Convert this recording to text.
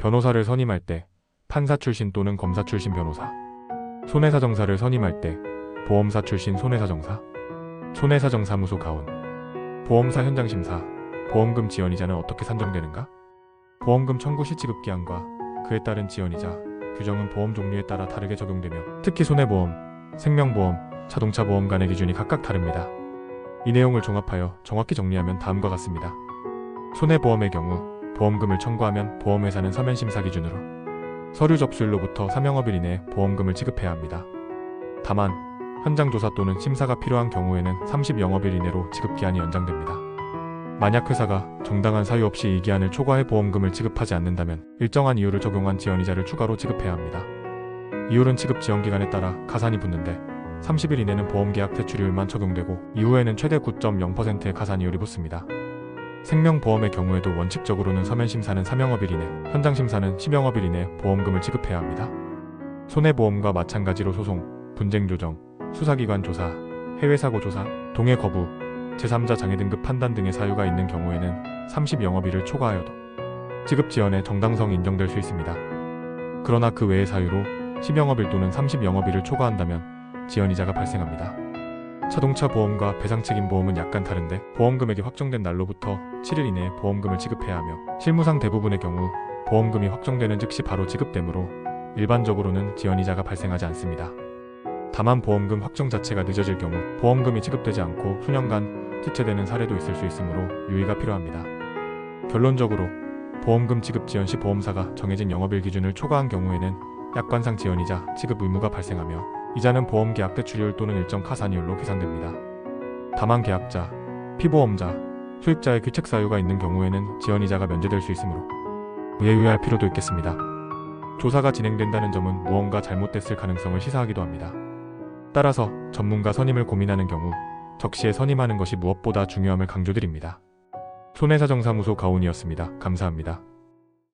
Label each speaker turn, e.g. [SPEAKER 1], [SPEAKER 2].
[SPEAKER 1] 변호사를 선임할 때 판사 출신 또는 검사 출신 변호사, 손해사 정사를 선임할 때 보험사 출신 손해사 정사, 손해사 정사무소 가온, 보험사 현장 심사, 보험금 지연이자는 어떻게 산정되는가? 보험금 청구 시 지급기한과 그에 따른 지연이자 규정은 보험 종류에 따라 다르게 적용되며 특히 손해보험, 생명보험, 자동차 보험 간의 기준이 각각 다릅니다. 이 내용을 종합하여 정확히 정리하면 다음과 같습니다. 손해보험의 경우 보험금을 청구하면 보험회사는 서면심사 기준으로 서류 접수일로부터 3영업일 이내에 보험금을 지급해야 합니다. 다만 현장 조사 또는 심사가 필요한 경우에는 30영업일 이내로 지급기한이 연장됩니다. 만약 회사가 정당한 사유 없이 이 기한을 초과해 보험금을 지급하지 않는다면 일정한 이유를 적용한 지연이자를 추가로 지급해야 합니다. 이율은 지급 지연 기간에 따라 가산이 붙는데 30일 이내는 보험계약 대출이율만 적용되고 이후에는 최대 9.0%의 가산이율이 붙습니다. 생명보험의 경우에도 원칙적으로는 서면심사는 3영업일 이내, 현장심사는 10영업일 이내 보험금을 지급해야 합니다. 손해보험과 마찬가지로 소송, 분쟁조정, 수사기관 조사, 해외사고 조사, 동해 거부, 제3자 장애 등급 판단 등의 사유가 있는 경우에는 30영업일을 초과하여도 지급 지연의 정당성이 인정될 수 있습니다. 그러나 그 외의 사유로 10영업일 또는 30영업일을 초과한다면 지연이자가 발생합니다. 자동차 보험과 배상 책임 보험은 약간 다른데 보험 금액이 확정된 날로부터 7일 이내에 보험금을 지급해야 하며 실무상 대부분의 경우 보험금이 확정되는 즉시 바로 지급되므로 일반적으로는 지연이자가 발생하지 않습니다. 다만 보험금 확정 자체가 늦어질 경우 보험금이 지급되지 않고 수년간 지체되는 사례도 있을 수 있으므로 유의가 필요합니다. 결론적으로 보험금 지급 지연 시 보험사가 정해진 영업일 기준을 초과한 경우에는 약관상 지연이자 지급 의무가 발생하며 이자는 보험 계약 대출이율 또는 일정 가산이율로 계산됩니다. 다만 계약자, 피보험자, 수익자의 귀책 사유가 있는 경우에는 지연이자가 면제될 수 있으므로 예유할 필요도 있겠습니다. 조사가 진행된다는 점은 무언가 잘못됐을 가능성을 시사하기도 합니다. 따라서 전문가 선임을 고민하는 경우 적시에 선임하는 것이 무엇보다 중요함을 강조드립니다. 손해사정사무소 가온이었습니다. 감사합니다.